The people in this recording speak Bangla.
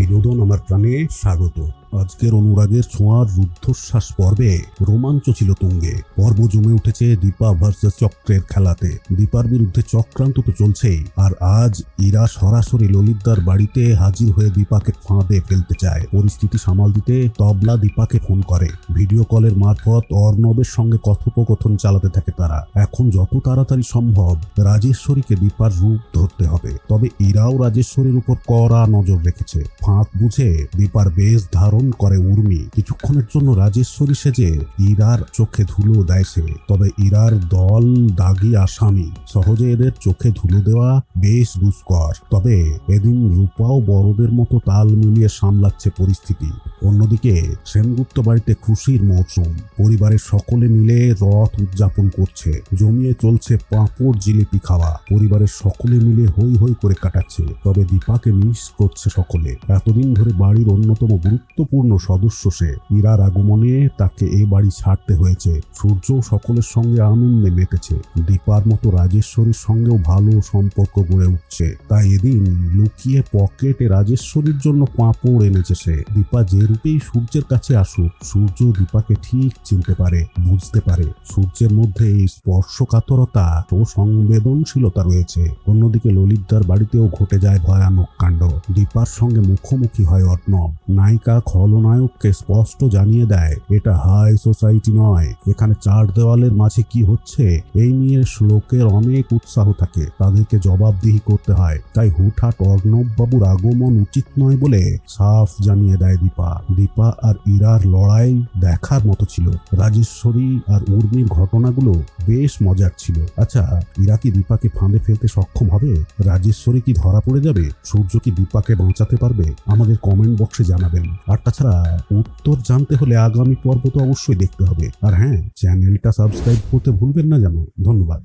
বিনোদন আমার প্রাণে স্বাগত। আজকের অনুরাগের ছোঁয়ার রুদ্ধশ্বাস পর্বে রোমাঞ্চ ছিল তুঙ্গে। পর্ব জমে উঠেছে দীপা ভার্সেস চক্রের খেলাতে। দীপার বিরুদ্ধে চক্রান্ত তো চলছেই। আর আজ ইরা সরাসরি ললিতদার বাড়িতে হাজির হয়ে দীপাকে ফাঁদে ফেলতে চায়। পরিস্থিতি সামাল দিতে তবলা দীপাকে ফোন করে। ভিডিও কলের মারফত অর্ণবের সঙ্গে কথোপকথন চালাতে থাকে তারা। এখন যত তাড়াতাড়ি সম্ভব রাজেশ্বরীকে দীপার রূপ ধরতে হবে। তবে ইরাও রাজেশ্বরীর উপর কড়া নজর রেখেছে। ফাঁক বুঝে দীপার বেশ ধারণ করে উর্মি। কিছুক্ষণের জন্য রাজেশ্বরী সেজে ইরার চোখে ধুলো দেয় সে। তবে ইরার দল দাগি আসামি সহজে এদের চোখে ধুলো দেওয়া বেশ দুষ্কর। তবে এদিন রূপাও বড়দের মতো তাল মিলিয়ে সামলাচ্ছে পরিস্থিতি। অন্যদিকে সেনগুপ্ত বাড়িতে খুশির মৌসুম। পরিবারের সকলে মিলে রথ উদযাপন করছে। জমিয়ে চলছে পাঁপড় জিলিপি খাওয়া। পরিবারের সকলে মিলে হই হই করে কাটাচ্ছে। তবে দীপাকে মিস করছে সকলে। এতদিন ধরে বাড়ির অন্যতম গুরুত্বপূর্ণ সদস্য সে। ইরার আগমনে তাকে এ বাড়ি ছাড়তে হয়েছে। সূর্য সকলের সঙ্গে আনন্দে মেতেছে। দীপার মতো রাজেশ্বরীর সঙ্গেও ভালো সম্পর্ক গড়ে উঠছে। তাই এদিন লুকিয়ে পকেটে রাজেশ্বরীর জন্য পাঁপড় এনেছে সে। দীপা যে রূপেই সূর্যের কাছে আসুক, সূর্য দীপাকে ঠিক চিনতে পারে, বুঝতে পারে। সূর্যের মধ্যে এই স্পর্শকাতরতা ও সংবেদনশীলতা রয়েছে। অন্যদিকে ললিতদার বাড়িতেও ঘটে যায় ভয়ানক কাণ্ড। দীপার সঙ্গে মুখোমুখি হয় অর্ণব। নায়িকা খলনায়ককে স্পষ্ট জানিয়ে দেয়, এটা হাই সোসাইটি নয়। এখানে চার দেওয়ালের মাঝে কি হচ্ছে? এই নিয়ে শ্লোকের অনেক উৎসাহ থাকে। তাদেরকে জবাবদিহি করতে হয়। তাই হুটহাট অর্ণব বাবুর আগমন উচিত নয় বলে সাফ জানিয়ে দেয় দীপা। দীপা আর ইরার লড়াই দেখার মতো ছিল। রাজেশ্বরী আর উর্মির ঘটনাগুলো বেশ মজার ছিল। আচ্ছা ইরা কি দীপাকে ফাঁদে ফেলতে সক্ষম হবে? রাজেশ্বরী কি ধরা পড়ে যাবে? সূর্য কি দীপাকে বাঁচাতে পারবে? আমাদের কমেন্ট বক্সে জানাবেন। আর তাছাড়া, উত্তর জানতে হলে আগামী পর্ব তো অবশ্যই দেখতে হবে। আর হ্যাঁ চ্যানেলটা সাবস্ক্রাইব করতে ভুলবেন না যেন। ধন্যবাদ।